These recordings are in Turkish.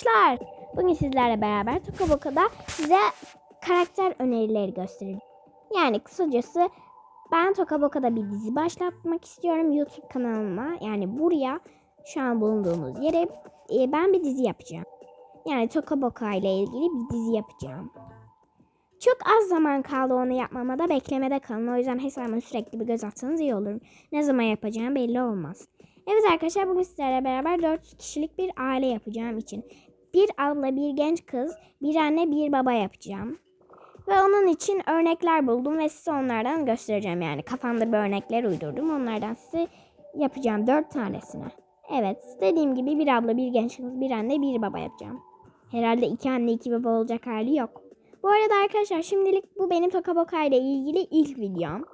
Arkadaşlar bugün sizlerle beraber Tokaboka'da size karakter önerileri göstereceğim. Yani kısacası ben Tokaboka'da bir dizi başlatmak istiyorum YouTube kanalıma. Yani buraya şu an bulunduğumuz yere e, ben bir dizi yapacağım. Yani Tokaboka ile ilgili bir dizi yapacağım. Çok az zaman kaldı onu yapmama da beklemede kalın. O yüzden hesabıma sürekli bir göz atsanız iyi olur. Ne zaman yapacağım belli olmaz. Evet arkadaşlar bugün sizlerle beraber 4 kişilik bir aile yapacağım için. Bir abla, bir genç kız, bir anne, bir baba yapacağım. Ve onun için örnekler buldum ve size onlardan göstereceğim. Yani kafamda bir örnekler uydurdum. Onlardan size yapacağım 4 tanesini. Evet dediğim gibi bir abla, bir genç kız, bir anne, bir baba yapacağım. Herhalde iki anne, iki baba olacak hali yok. Bu arada arkadaşlar şimdilik bu benim Tokaboka ile ilgili ilk videom.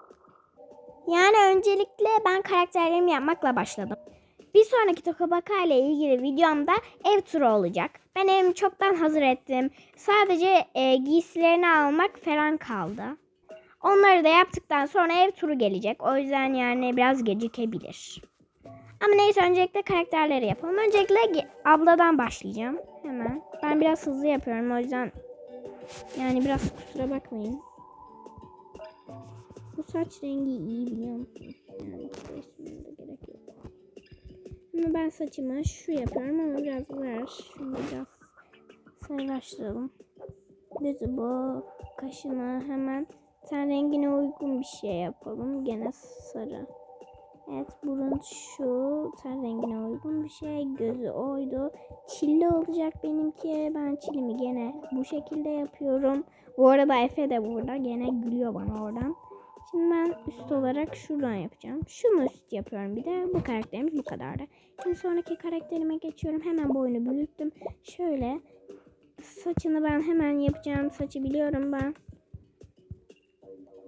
Yani öncelikle ben karakterlerimi yapmakla başladım. Bir sonraki Tokabaka ile ilgili videomda ev turu olacak. Ben evimi çoktan hazır ettim. Sadece e, giysilerini almak falan kaldı. Onları da yaptıktan sonra ev turu gelecek. O yüzden yani biraz gecikebilir. Ama neyse öncelikle karakterleri yapalım. Öncelikle abladan başlayacağım. Hemen. Ben biraz hızlı yapıyorum o yüzden yani biraz kusura bakmayın. Bu saç rengi iyi biliyor musun? Yani Ama ben saçımı şu yapıyorum ama biraz var. Şunu biraz sarılaştıralım. Düzü bu. Kaşını hemen ten rengine uygun bir şey yapalım. Gene sarı. Evet burun şu ten rengine uygun bir şey. Gözü oydu. Çilli olacak benimki. Ben çilimi gene bu şekilde yapıyorum. Bu arada Efe de burada. Gene gülüyor bana oradan. Şimdi ben üst olarak şuradan yapacağım. Şunu üst yapıyorum bir de. Bu karakterimiz bu kadardı. Şimdi sonraki karakterime geçiyorum. Hemen boyunu büyüttüm. Şöyle saçını ben hemen yapacağım. Saçı biliyorum ben.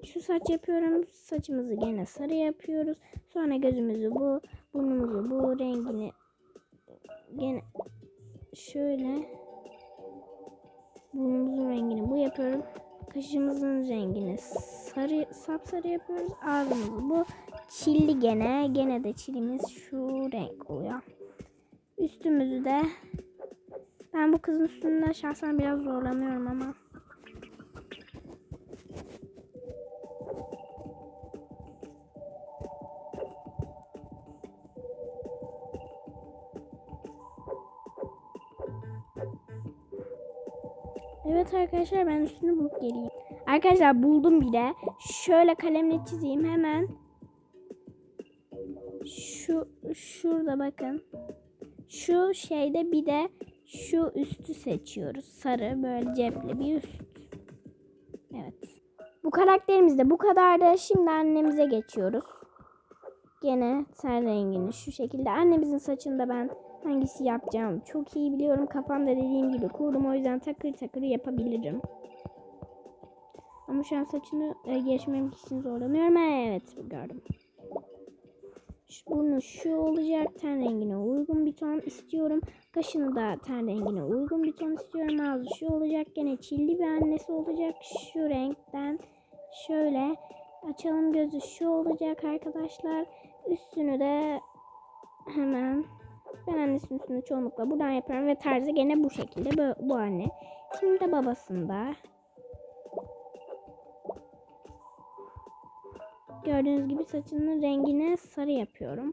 Şu saç yapıyorum. Saçımızı gene sarı yapıyoruz. Sonra gözümüzü bu, burnumuzu bu rengini gene şöyle burnumuzun rengini bu yapıyorum. Kaşımızın rengini sarı sapsarı yapıyoruz. Ağzımızı bu çilli gene. Gene de çilimiz şu renk oluyor. Üstümüzü de ben bu kızın üstünde şahsen biraz zorlanıyorum ama Evet arkadaşlar ben üstünü bulup geleyim. Arkadaşlar buldum bile. Şöyle kalemle çizeyim hemen. Şu şurada bakın. Şu şeyde bir de şu üstü seçiyoruz. Sarı böyle cepli bir üst. Evet. Bu karakterimiz de bu kadardı. Şimdi annemize geçiyoruz. Gene ten rengini şu şekilde. Annemizin saçında ben hangisi yapacağım çok iyi biliyorum. Kafamda dediğim gibi kurdum. O yüzden takır takır yapabilirim. Ama şu an saçını e, geçmem için zorlanıyorum. Ha, Evet gördüm. Bunu şu olacak. Ten rengine uygun bir ton istiyorum. Kaşını da ten rengine uygun bir ton istiyorum. Ağzı şu olacak. Gene çilli bir annesi olacak. Şu renkten şöyle açalım gözü şu olacak arkadaşlar. Üstünü de hemen ben annesinin üstünü çoğunlukla buradan yapıyorum ve tarzı gene bu şekilde bu, bu anne. Şimdi de babasında. Gördüğünüz gibi saçının rengine sarı yapıyorum.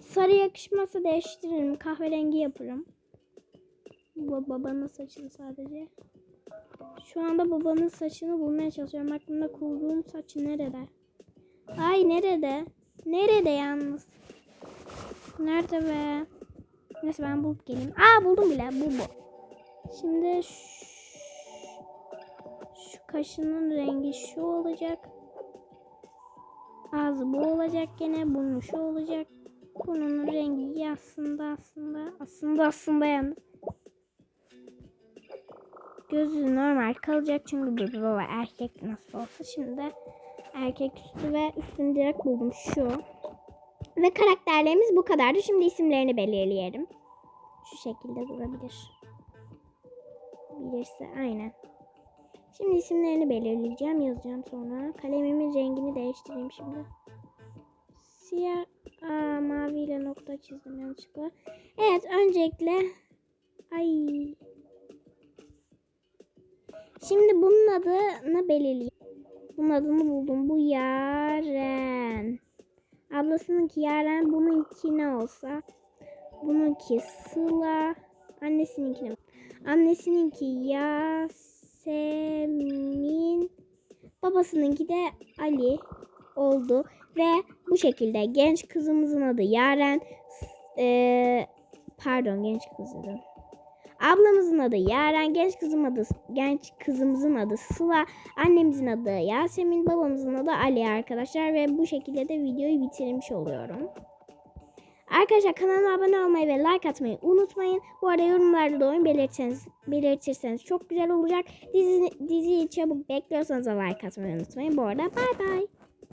Sarı yakışmazsa değiştiririm. Kahverengi yaparım. Bu babanın saçını sadece. Şu anda babanın saçını bulmaya çalışıyorum. Aklımda kurduğum saç nerede? Ay nerede? Nerede yalnız? Nerede be? Neyse ben bulup geleyim. Aa buldum bile. Bu bu. Şimdi şu, şu kaşının rengi şu olacak. Ağzı bu olacak gene. Burnu şu olacak. Burnunun rengi aslında aslında aslında aslında yalnız. Gözü normal kalacak çünkü bir baba erkek nasıl olsa şimdi erkek üstü ve üstünü direkt buldum şu. Ve karakterlerimiz bu kadardı. Şimdi isimlerini belirleyelim. Şu şekilde durabilir. Bilirse aynen. Şimdi isimlerini belirleyeceğim. Yazacağım sonra. Kalemimin rengini değiştireyim şimdi. Siyah aa, maviyle nokta çizdim yanlışlıkla. Evet öncelikle Ay. Şimdi bunun adını belirleyeyim. Bunun adını buldum. Bu Yaren. Ablasınınki Yaren. Bununki ne olsa. Bununki Sıla. Annesininki ne? Annesininki Yasemin. Babasınınki de Ali oldu. Ve bu şekilde genç kızımızın adı Yaren. Eee pardon genç kızım. Ablamızın adı Yaren, genç kızım adı genç kızımızın adı Sıla, annemizin adı Yasemin, babamızın adı Ali arkadaşlar ve bu şekilde de videoyu bitirmiş oluyorum. Arkadaşlar kanalıma abone olmayı ve like atmayı unutmayın. Bu arada yorumlarda da oyun belirtirseniz, belirtirseniz çok güzel olacak. Dizi, diziyi çabuk bekliyorsanız da like atmayı unutmayın. Bu arada bay bay.